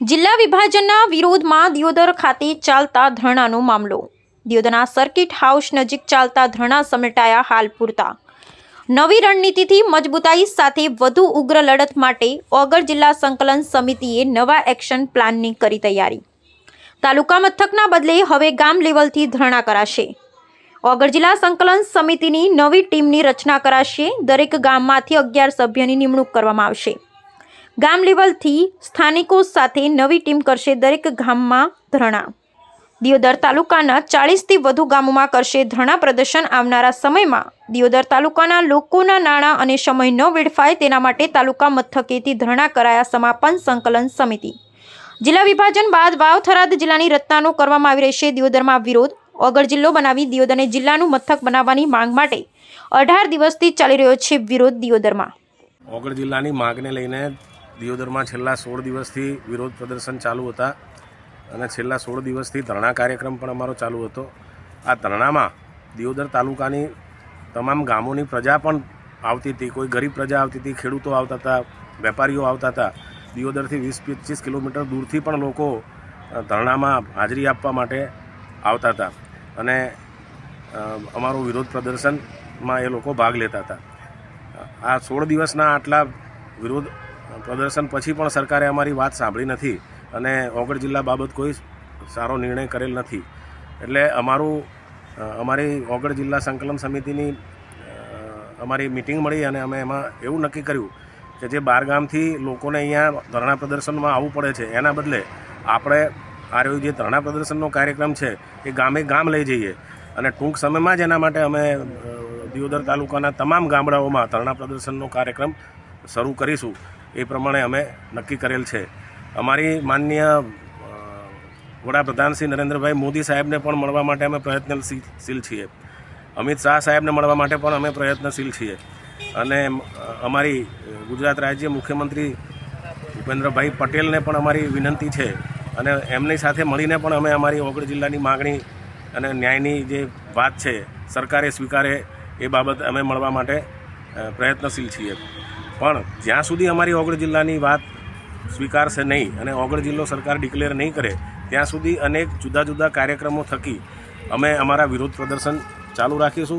જિલ્લા વિભાજનના વિરોધમાં દિયોદર ખાતે ચાલતા ધરણાનો મામલો. દિયોદરના સર્કિટ હાઉસ નજીક ચાલતા ધરણા સમેટાયા હાલ પૂરતા. નવી રણનીતિથી મજબૂતાઈ સાથે વધુ ઉગ્ર લડત માટે ઓગળ જિલ્લા સંકલન સમિતિએ નવા એક્શન પ્લાનની કરી તૈયારી. તાલુકા મથકના બદલે હવે ગામ લેવલથી ધરણા કરાશે. ઓગળ જિલ્લા સંકલન સમિતિની નવી ટીમની રચના કરાશે. દરેક ગામમાંથી અગિયાર સભ્યની નિમણૂક કરવામાં આવશે. ગામ લેવલથી સ્થાનિકો સાથે નવી ટીમ કરશે દરેક ગામમાં ધરણા. દિયોદર તાલુકાના ચાળીસથી વધુ ગામોમાં કરશે ધરણા પ્રદર્શન આવનારા સમયમાં. દિયોદર તાલુકાના લોકોના નાણાં અને સમય ન વેડફાય તેના માટે તાલુકા મથકેથી ધરણા કરાયા સમાપન સંકલન સમિતિ. જિલ્લા વિભાજન બાદ વાવ થરાદ જિલ્લાની રચનાનો કરવામાં આવી રહેશે દિયોદરમાં વિરોધ. ઓગળ જિલ્લો બનાવી દિયોદરને જિલ્લાનું મથક બનાવવાની માંગ માટે અઢાર દિવસથી ચાલી રહ્યો છે વિરોધ દિયોદરમાં. ઓગળ જિલ્લાની માંગને લઈને દિયોદરમાં છેલ્લા સોળ દિવસથી વિરોધ પ્રદર્શન ચાલુ હતા અને છેલ્લા સોળ દિવસથી ધરણા કાર્યક્રમ પણ અમારો ચાલુ હતો. આ ધરણામાં દિયોદર તાલુકાની તમામ ગામોની પ્રજા પણ આવતી હતી. કોઈ ગરીબ પ્રજા આવતી હતી, ખેડૂતો આવતા હતા, વેપારીઓ આવતા હતા. દિયોદરથી વીસ, પચીસ કિલોમીટર દૂરથી પણ લોકો ધરણામાં હાજરી આપવા માટે આવતા હતા અને અમારું વિરોધ પ્રદર્શનમાં એ લોકો ભાગ લેતા હતા. આ સોળ દિવસના આટલા વિરોધ પ્રદર્શન પછી પણ સરકારે અમારી વાત સાંભળી નથી અને ઓગળ જિલ્લા બાબત કોઈ સારો નિર્ણય કરેલ નથી. એટલે અમારું અમારી ઓગળ જિલ્લા સંકલન સમિતિની અમારી મિટિંગ મળી અને અમે એમાં એવું નક્કી કર્યું કે જે બારગામથી લોકોને અહીંયા ધરણા પ્રદર્શનમાં આવવું પડે છે, એના બદલે આપણે આ રહ્યું જે ધરણા પ્રદર્શનનો કાર્યક્રમ છે એ ગામે ગામ લઈ જઈએ. અને ટૂંક સમયમાં જ એના માટે અમે દિયોદર તાલુકાના તમામ ગામડાઓમાં ધરણા પ્રદર્શનનો કાર્યક્રમ શરૂ કરીશું. એ પ્રમાણે અમે નક્કી કરેલ છે. અમારી માનનીય વડાપ્રધાન શ્રી નરેન્દ્રભાઈ મોદી સાહેબને પણ મળવા માટે અમે પ્રયત્નશીલ છીએ. અમિત શાહ સાહેબને મળવા માટે પણ અમે પ્રયત્નશીલ છીએ. અને અમારી ગુજરાત રાજ્ય મુખ્યમંત્રી ભૂપેન્દ્રભાઈ પટેલને પણ અમારી વિનંતી છે અને એમની સાથે મળીને પણ અમે અમારી ઓગળ જિલ્લાની માગણી અને ન્યાયની જે વાત છે, સરકારે સ્વીકારે એ બાબત અમે મળવા માટે પ્રયત્નશીલ છીએ. પણ જ્યાં સુધી અમારી ઓગળ જિલ્લાની વાત સ્વીકારશે નહીં અને ઓગળ જિલ્લો સરકાર ડિક્લેર નહીં કરે, ત્યાં સુધી અનેક જુદા જુદા કાર્યક્રમો થકી અમે અમારા વિરોધ પ્રદર્શન ચાલુ રાખીશું.